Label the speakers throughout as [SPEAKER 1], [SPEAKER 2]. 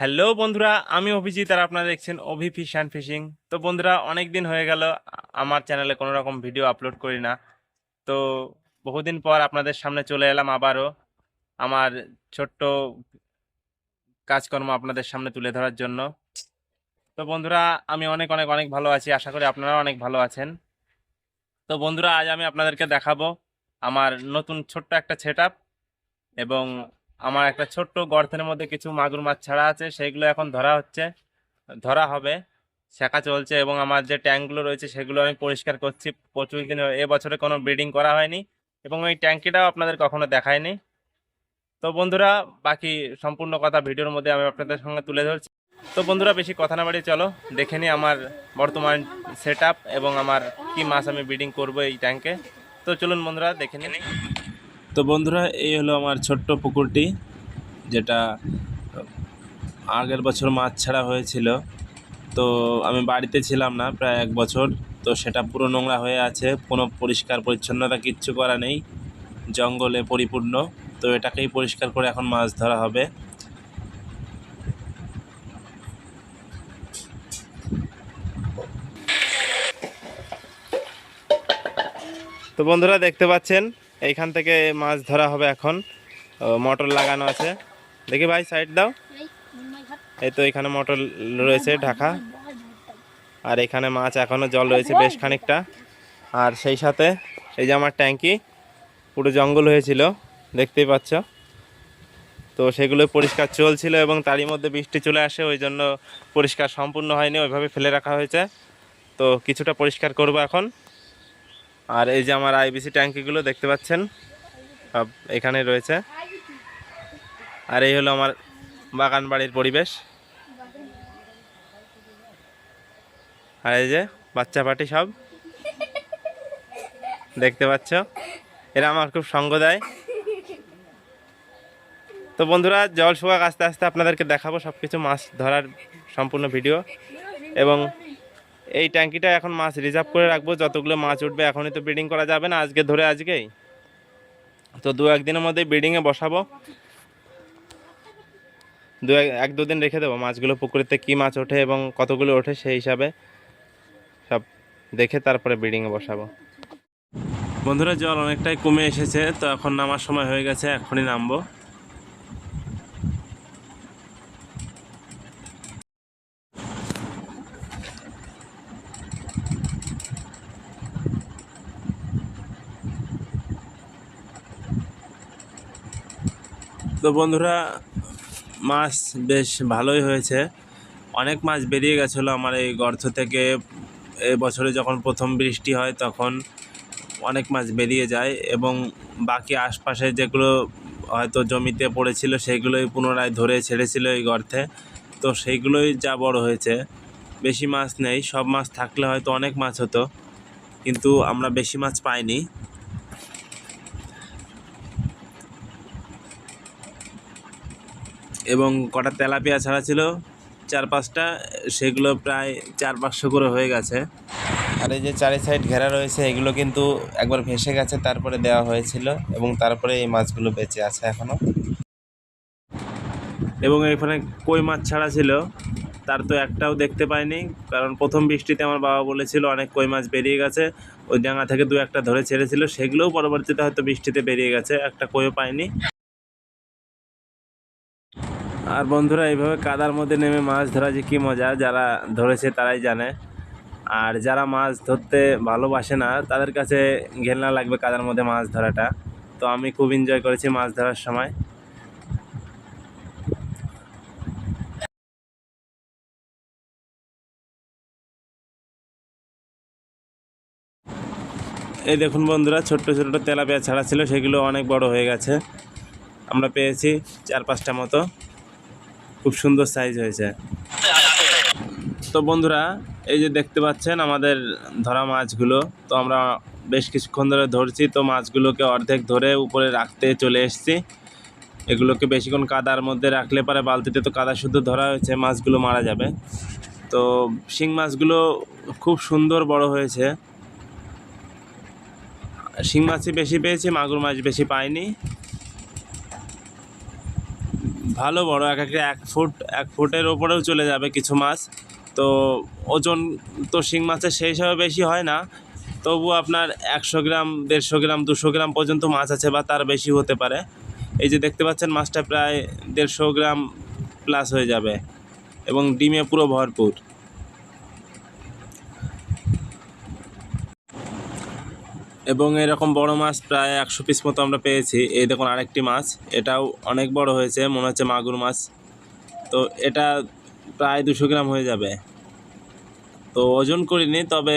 [SPEAKER 1] Hello বন্ধুরা আমি অভিজিৎ আর আপনারা দেখছেন অভি ফিশ অ্যান্ড ফিশিং তো বন্ধুরা অনেক দিন হয়ে গেল আমার চ্যানেলে কোনো রকম ভিডিও আপলোড করি না। তো বহুদিন পর আপনাদের সামনে চলে এলাম আবারও। আমার ছোট্ট কাজকর্ম আপনাদের সামনে তুলে ধরার জন্য। তো বন্ধুরা আমি অনেক অনেক অনেক ভালো আছি। আশা করি আপনারাও অনেক ভালো আছেন। তো বন্ধুরা, আজ আমি আপনাদেরকে দেখাবো আমার নতুন ছোট্ট একটা সেট এবং আমার একটা ছোট্ট গর্তের মধ্যে কিছু মাগুর মাছ ছাড়া আছে সেইগুলো এখন ধরা হচ্ছে, ধরা হবে শেখা চলছে এবং আমার যে ট্যাঙ্কগুলো রয়েছে সেগুলো আমি পরিষ্কার করছি। প্রচুর দিন এবছরে কোনো ব্রিডিং করা হয়নি এবং ওই ট্যাঙ্কিটাও আপনাদের কখনো দেখায়নি তো বন্ধুরা, বাকি সম্পূর্ণ কথা ভিডিওর মধ্যে আমি আপনাদের সঙ্গে তুলে ধরছি। তো বন্ধুরা, বেশি কথা না বাড়িয়ে চলো। দেখে নিই আমার বর্তমান সেট এবং আমার কি মাছ আমি ব্রিডিং করব এই ট্যাঙ্কে তো চলুন বন্ধুরা, দেখে নিই তো বন্ধুরা, এই হলো আমার ছোট্ট পুকুরটি, যেটা আগের বছর মাছ ছাড়া হয়েছিল। তো আমি বাড়িতে ছিলাম না, প্রায় এক বছর। তো সেটা পুরো নোংরা হয়ে আছে, কোনো পরিষ্কার পরিচ্ছন্নতা কিচ্ছু করা নেই। জঙ্গলে পরিপূর্ণ। তো এটাকেই পরিষ্কার করে এখন মাছ ধরা হবে। তো বন্ধুরা দেখতে পাচ্ছেন, এইখান থেকে মাছ ধরা হবে এখন। মোটর লাগানো আছে। দেখি ভাই সাইড দাও। এই তো এখানে মোটর রয়েছে, ঢাকা। আর এখানে মাছ এখনও জল রয়েছে বেশ খানিকটা। আর সেই সাথে এই যে আমার ট্যাঙ্কি, পুরো জঙ্গল হয়েছিল, দেখতেই পাচ্ছ। তো সেগুলো পরিষ্কার চলছিল এবং তারই মধ্যে বৃষ্টি চলে আসে, ওই জন্য পরিষ্কার সম্পূর্ণ হয়নি, ওইভাবে ফেলে রাখা হয়েছে। তো কিছুটা পরিষ্কার করব এখন। আর এই যে আমার আইবিসি ট্যাঙ্কিগুলো দেখতে পাচ্ছেন, সব এখানে রয়েছে। আর এই হলো আমার বাগান বাড়ির পরিবেশ। আর এই যে বাচ্চা পাটি সব, দেখতে পাচ্ছ? এরা আমার খুব সঙ্গ দেয়। তো বন্ধুরা, জল শুকাক আস্তে আস্তে আপনাদেরকে দেখাবো সব কিছু মাছ ধরার সম্পূর্ণ ভিডিও। এবং এই ট্যাঙ্কিটা এখন মাছ রিজার্ভ করে রাখব। যতগুলো মাছ উঠবে এখনই তো ব্রিডিং করা যাবে না, আজকে ধরে আজকেই। তো দু একদিনের মধ্যে ব্রিডিংয়ে বসাবো। দু এক দুদিন রেখে দেবো মাছগুলো পুকুরেতে কী মাছ ওঠে এবং কতগুলো ওঠে সেই হিসাবে সব দেখে তারপরে ব্রিডিংয়ে বসাবো। বন্ধুরা জল অনেকটাই কমে এসেছে, তো এখন নামার সময় হয়ে গেছে, এখনই নামবো। তো বন্ধুরা, মাছ বেশ ভালোই হয়েছে। অনেক মাছ বেরিয়ে গেছিল আমার এই গর্ত থেকে। এ বছরে যখন প্রথম বৃষ্টি হয় তখন অনেক মাছ বেরিয়ে যায় এবং বাকি আশপাশে যেগুলো হয়তো জমিতে পড়েছিল সেগুলোই পুনরায় ধরে ছেড়েছিল এই গর্তে। তো সেইগুলোই যা বড় হয়েছে। বেশি মাছ নেই, সব মাছ থাকলে হয়তো অনেক মাছ হতো, কিন্তু আমরা বেশি মাছ পাইনি। এবং কটা তেলাপিয়া ছাড়া ছিল চার পাঁচটা সেগুলো প্রায় চার পাঁচশো করে হয়ে গেছে। আর এই যে চারি সাইড ঘেরা রয়েছে এগুলো কিন্তু একবার ভেসে গেছে তারপরে দেওয়া হয়েছিল এবং তারপরে এই মাছগুলো বেঁচে আছে এখনও এবং এখানে কই মাছ ছাড়া ছিল তার তো একটাও দেখতে পাইনি কারণ প্রথম বৃষ্টিতে আমার বাবা বলেছিল অনেক কই মাছ বেরিয়ে গেছে ওই ডাঙা থেকে দু একটা ধরে ছেড়েছিল সেগুলোও পরবর্তীতে হয়তো বৃষ্টিতে বেরিয়ে গেছে একটা কইও পাইনি। আর বন্ধুরা, এইভাবে কাদার মধ্যে নেমে মাছ ধরা যে কী মজা, যারা ধরেছে তারাই জানে। আর যারা মাছ ধরতে ভালোবাসে না, তাদের কাছে ঘেলনা লাগবে কাদার মধ্যে মাছ ধরাটা। তো আমি খুব এনজয় করেছি মাছ ধরার সময়। এই দেখুন বন্ধুরা, ছোট্ট ছোট্ট তেলাপিয়া ছাড়া ছিল, সেগুলো অনেক বড় হয়ে গেছে। আমরা পেয়েছি চার পাঁচটা মতো। খুব সুন্দর সাইজ হয়েছে। তো বন্ধুরা, এই যে দেখতে পাচ্ছেন আমাদের ধরা মাছগুলো, তো আমরা বেশ কিছুক্ষণ ধরে ধরছি, তো মাছগুলোকে অর্ধেক ধরে উপরে রাখতে চলে এসেছি। এগুলোকে বেশিক্ষণ কাদার মধ্যে রাখলে পরে বালতিতে তো কাদা শুদ্ধ ধরা হয়েছে, মাছগুলো মারা যাবে। তো শিং মাছগুলো খুব সুন্দর বড় হয়েছে। শিং মাছই বেশি পেয়েছি, মাগুর মাছ বেশি পাইনি। ভালো বড়, এক একটা এক ফুট, এক ফুটের ওপরেও চলে যাবে কিছু মাছ। তো ওজন তো শিং মাছের সেই হিসাবে বেশি হয় না। তবু আপনার একশো গ্রাম, দেড়শো গ্রাম, দুশো গ্রাম পর্যন্ত মাছ আছে বা তার বেশি হতে পারে। এই যে দেখতে পাচ্ছেন মাছটা প্রায় দেড়শো গ্রাম প্লাস হয়ে যাবে এবং ডিমে পুরো ভরপুর। এবং এরকম বড় মাছ প্রায় একশো পিস মতো আমরা পেয়েছি। এই দেখুন আরেকটি মাছ। এটাও অনেক বড় হয়েছে, মনে হচ্ছে মাগুর মাছ। তো এটা প্রায় দুশো গ্রাম হয়ে যাবে। তো ওজন করিনি, তবে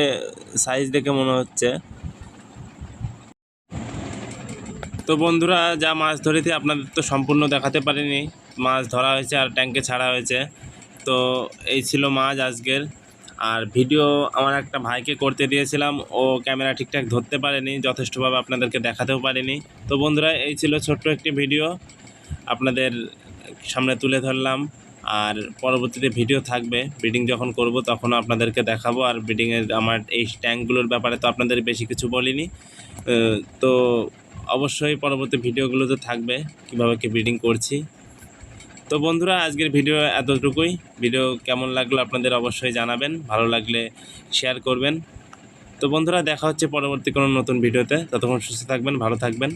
[SPEAKER 1] সাইজ দেখে মনে হচ্ছে। তো বন্ধুরা, যা মাছ ধরেছি আপনাদের তো সম্পূর্ণ দেখাতে পারিনি। মাছ ধরা হয়েছে আর ট্যাঙ্কে ছাড়া হয়েছে। তো এই ছিল মাছ আজকের। আর ভিডিও আমার একটা ভাইকে করতে দিয়েছিলাম, ও ক্যামেরা ঠিকঠাক ধরতে পারেনি, যথেষ্টভাবে আপনাদেরকে দেখাতেও পারিনি। তো বন্ধুরা, এই ছিল ছোট্ট একটি ভিডিও, আপনাদের সামনে তুলে ধরলাম। আর পরবর্তীতে ভিডিও থাকবে, ব্রিডিং যখন করব তখন আপনাদেরকে দেখাবো, আর ব্রিডিংয়ের আমার এই ট্যাঙ্কগুলোর ব্যাপারে তো আপনাদের বেশি কিছু বলিনি। তো অবশ্যই পরবর্তী ভিডিওগুলো তো থাকবে, কীভাবে কি ব্রিডিং করছি। তো বন্ধুরা, আজকের ভিডিও এতটুকুই। ভিডিও কেমন লাগল আপনাদের অবশ্যই জানাবেন, ভালো লাগলে শেয়ার করবেন। তো বন্ধুরা, দেখা হচ্ছে পরবর্তী কোনো নতুন ভিডিওতে। ততক্ষণ সুস্থ থাকবেন, ভালো থাকবেন।